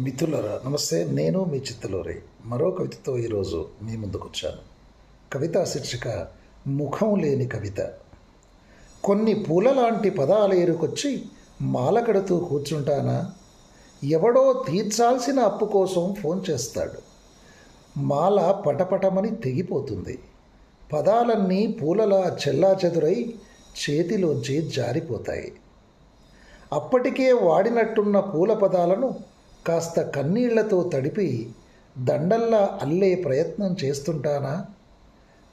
మిత్రులరా నమస్తే. నేను మీ చిత్తలూరి. మరో కవితతో ఈరోజు మీ ముందుకు వచ్చాను కవిత శీర్షిక ముఖం లేని కవిత. కొన్ని పూల లాంటి పదాలు ఏరుకొచ్చి మాల కడుతూ కూర్చుంటానా? ఎవడో తీర్చాల్సిన అప్పు కోసం ఫోన్ చేస్తాడు. మాల పటపటమని తెగిపోతుంది. పదాలన్నీ పూలలా చెల్లాచెదురై చేతిలోంచి జారిపోతాయి. అప్పటికే వాడినట్టున్న పూల పదాలను కాస్త కన్నీళ్ళతో తడిపి దండల్లా అల్లే ప్రయత్నం చేస్తుంటానా?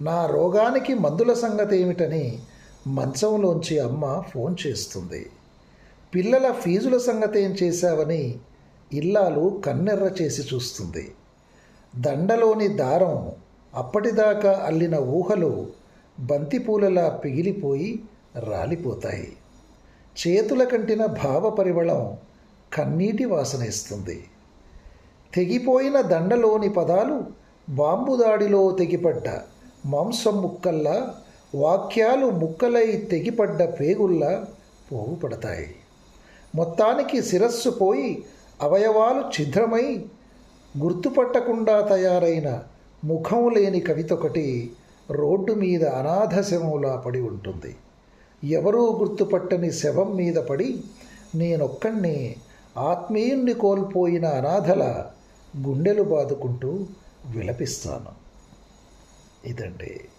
నా రోగానికి మందుల సంగతి ఏమిటని మంచంలోంచి అమ్మ ఫోన్ చేస్తుంది. పిల్లల ఫీజుల సంగతి ఏం చేశావని ఇల్లాలు కన్నెర్ర చేసి చూస్తుంది. దండలోని దారం అప్పటిదాకా అల్లిన ఊహలు బంతిపూలలా పిగిలిపోయి రాలిపోతాయి. చేతుల కంటిన భావ పరిమళం కన్నీటి వాసన ఇస్తుంది. తెగిపోయిన దండలోని పదాలు బాంబు దాడిలో తెగిపడ్డ మాంసం ముక్కల్లా వాక్యాలు ముక్కలై తెగిపడ్డ పేగుల్లా పోగుపడతాయి. మొత్తానికి శిరస్సు పోయి అవయవాలు ఛిద్రమై గుర్తుపట్టకుండా తయారైన ముఖం లేని కవితొకటి రోడ్డు మీద అనాథ శవంలా పడి ఉంటుంది. ఎవరూ గుర్తుపట్టని శవం మీద పడి నేనొక్కడిని ఆత్మీయుణ్ణి కోల్పోయిన అనాథల గుండెలు బాదుకుంటూ విలపిస్తాను. ఇదండి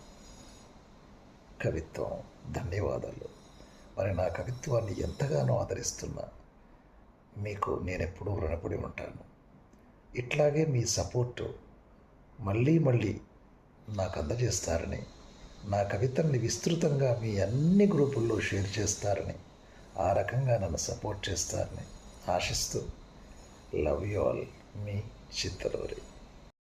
కవిత్వం. ధన్యవాదాలు. మరి నా కవిత్వాన్ని ఎంతగానో ఆదరిస్తున్నా మీకు నేను ఎప్పుడూ రుణపడి ఉంటాను. ఇట్లాగే మీ సపోర్టు మళ్ళీ మళ్ళీ నాకు అందజేస్తారని నా కవితల్ని విస్తృతంగా మీ అన్ని గ్రూపుల్లో షేర్ చేస్తారని ఆ రకంగా నన్ను సపోర్ట్ చేస్తారని ఆశిస్తూ లవ్ యు ఆల్ మీ చిత్తలూరి